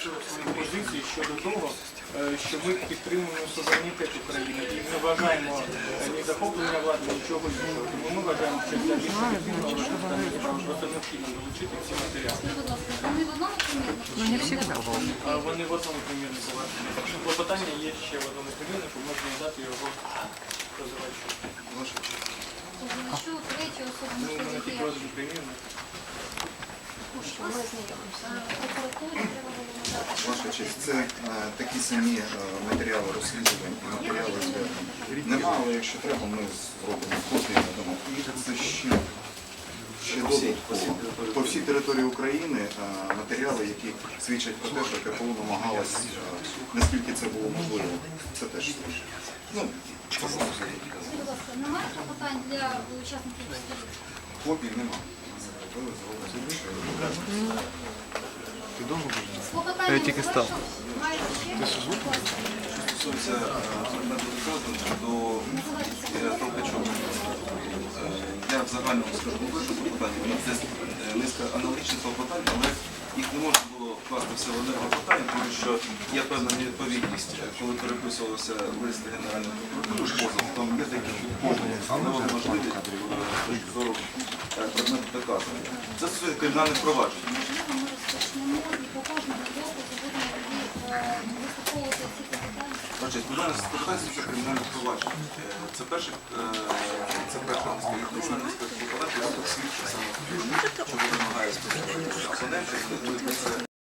свої позиції щодо того, е, що ми підтримуємо суверенітет України і не вважаємо е, ні захоплення влади, нічого іншого. Тому ми вважаємо, що для більш ефективного просто необхідно долучити ці матеріали. Вони в одному примірнику? А Вони в одному примірнику вашому. Якщо клопотання є ще в одному примірнику, можна надати його позивачу. Позивачу, третю особу, Ну, тільки є. примірник. Треба було надати. Це е, такі самі е, матеріали розслідувань і матеріали звернень. Нема, але якщо треба, ми зробимо копії надамо. І це ще, ще додатково. По всій території України е, матеріали, які свідчать про те, що КПУ намагалась, е, наскільки це було можливо. Це теж ну, це було. Скажіть, будь ласка, немає клопотань для учасників сторін? копій нема. Зробили, зробили. Клопотання Я тільки став. Стосується предмету доказу до е, Толкачова. Е, Я в загальному скажу не перше клопотання, у нас десь е, низка аналогічних клопотань, але їх не можна було вкласти все в одне клопотання, тому що є певна невідповідність, Е, коли переписувався лист Генеральної прокуратури позов, там є деякі відповідні, але можливі з зору е, предмету доказання. Це стосується кримінальних проваджень. Можливо, ми розпочнемо і по кожному доказу будемо тоді е, вислуховувати ці. Значить, у складається це кримінальне провадження. Е, Це перше, е, це перша низка, і друга низка складається свідчить саме, чого вимагає специфічний абонент, це